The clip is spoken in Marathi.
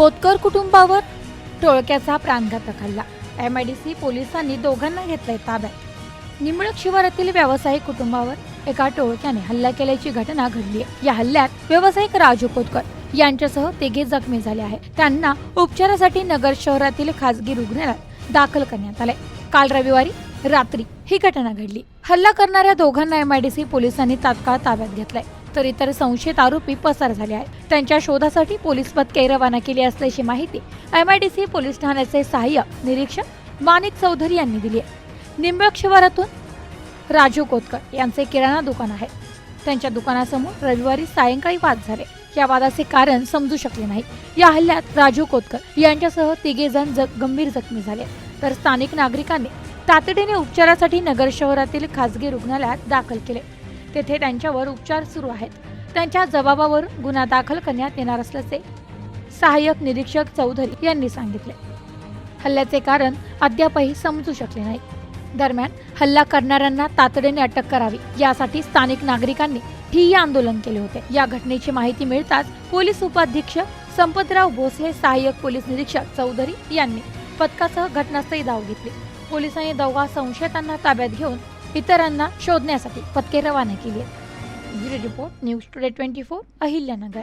कोतकर कुटुंबावर टोळक्याचा प्राणघातक हल्ला एम आय डी सी पोलिसांनी दोघांना घेतलंय ताब्यात. निमळक शिवारातील व्यावसायिक कुटुंबावर एका टोळक्याने हल्ला केल्याची घटना घडली आहे या हल्ल्यात व्यावसायिक राजू कोतकर यांच्यासह तिघे जखमी झाले आहेत. त्यांना उपचारासाठी नगर शहरातील खासगी रुग्णालयात दाखल करण्यात आले काल रविवारी रात्री ही घटना घडली. हल्ला करणाऱ्या दोघांना एमआयडीसी पोलिसांनी तात्काळ ताब्यात घेतलंय. तर इतर संशयित आरोपी पसार झाले आहेत. त्यांच्या शोधासाठी पोलीस पथके रवाना केली असल्याची माहिती एमआयडीसी पोलीस ठाण्याचे सहाय्यक निरीक्षक माणिक चौधरी यांनी दिली आहे. निंबळक शिवारातून राजू कोतकर यांचे किराणा दुकान आहे. त्यांच्या दुकानासमोर रविवारी सायंकाळी वाद झाले. या वादाचे कारण समजू शकले नाही. या हल्ल्यात राजू कोतकर यांच्यासह तिघे जण जग गंभीर जखमी झाले. तर स्थानिक नागरिकांनी तातडीने उपचारासाठी नगर शहरातील खासगी रुग्णालयात दाखल केले. तेथे त्यांच्यावर उपचार सुरू आहेत. त्यांच्या जबाबावर गुन्हा दाखल करण्यात येणार असल्याचे सहाय्यक निरीक्षक चौधरी यांनी सांगितले. हल्ल्याचे कारण अद्यापही समजू शकले नाही. दरम्यान हल्ला करणाऱ्यांना तातडीने अटक करावी यासाठी स्थानिक नागरिकांनी ठिय्या आंदोलन केले होते. या घटनेची माहिती मिळताच पोलीस उपाधीक्षक संपतराव भोसले सहाय्यक पोलीस निरीक्षक चौधरी यांनी पथकासह घटनास्थळी धाव घेतली. पोलिसांनी दोघा संशयितांना ताब्यात घेऊन इतरांना शोधण्यासाठी पथके रवाना केली. आहेत bureau report news today twenty four Ahilyanagar.